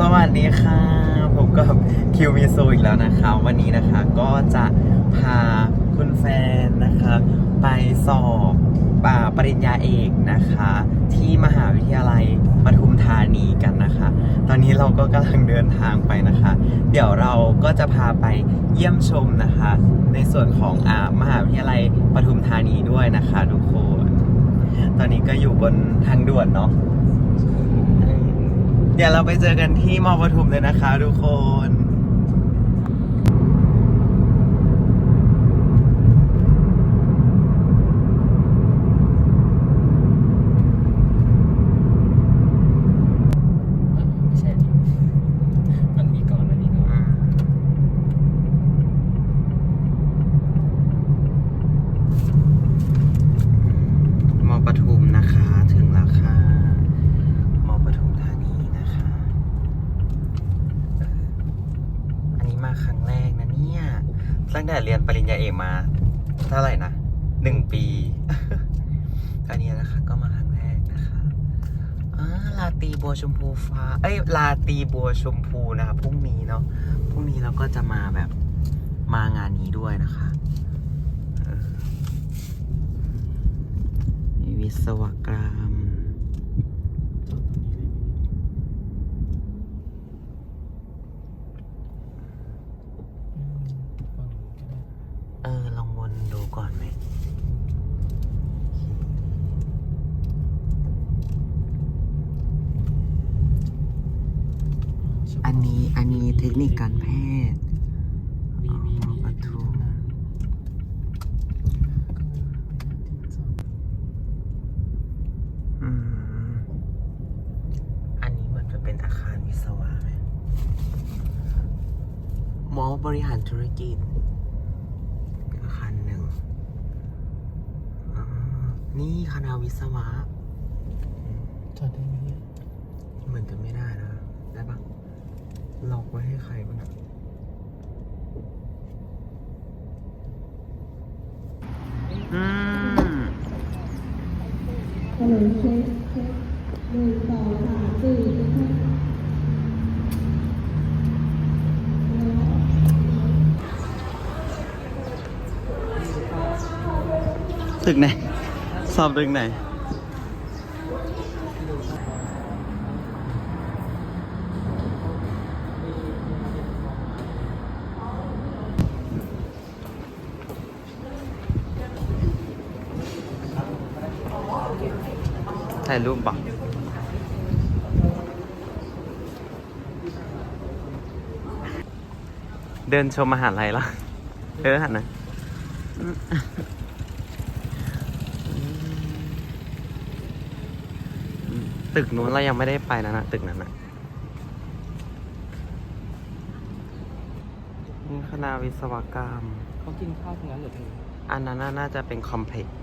สวัสดีค่ะผมกับคิวมีโซอีกแล้วนะคะ วันนี้นะคะก็จะพาคุณแฟนนะคะ ไปสอบป่าปริญญาเอกนะคะ ที่มหาวิทยาลัยปทุมธานีกันนะคะ ตอนนี้เราก็กำลังเดินทางไปนะคะ เดี๋ยวเราก็จะพาไปเยี่ยมชมนะคะ ในส่วนของอามหาวิทยาลัยปทุมธานีด้วยนะคะทุกคน ตอนนี้ก็อยู่บนทางด่วนเนาะ เดี๋ยวเราไปเจอกันที่มอปทุมเลยนะคะทุกคน ไม่ใช่ดิมันมีก่อนอันนี้ก่อน มอปทุมนะคะ ถึงแล้วค่ะมอปทุมธานีนะคะเอออันนี้มาครั้งแรกนะเนี่ย ตั้งแต่เรียนปริญญาเอกมาเท่าไหร่นะหนึ่งปี อันนี้นะคะก็มาครั้งแรกนะคะาลาตีบัวชมพูฟ้า เอ้ยลาตีบัวชมพูนะคะพรุ่งนี้เนาะพรุ่งนี้เราก็จะมาแบบมางานนี้ด้วยนะคะวิศวกรรม เออ ลองวนดูก่อนไหม อันนี้อันนี้เทคนิคการแพทย์อ๋อปทุมอืมอันนี้มันจะเป็นอาคารวิศวะไหมมอบริหารธุรกิจ อาคารหนึ่งอ่านี่คณะวิศวะจอดได้ไหมเนี่ย เหมือนจะไม่ได้นะ ได้ปะ ล็อกไว้ให้ใครบ้างอะอืมฮัลโหลเช็คเช็คหนึ่งสองสามสี่ห้าตึกไหนสอบตึกไหน ถ่ายรูปปะเดินชมมหาลัยแล้วเออหันนะตึกนู้นเรายังไม่ได้ไปนะนะตึกนั้นนะนี่คณะวิศวกรรม เขากินข้าวตรงนั้นเหรอเธออันนั้นน่ะน่าจะเป็นคอมเพล็กซ์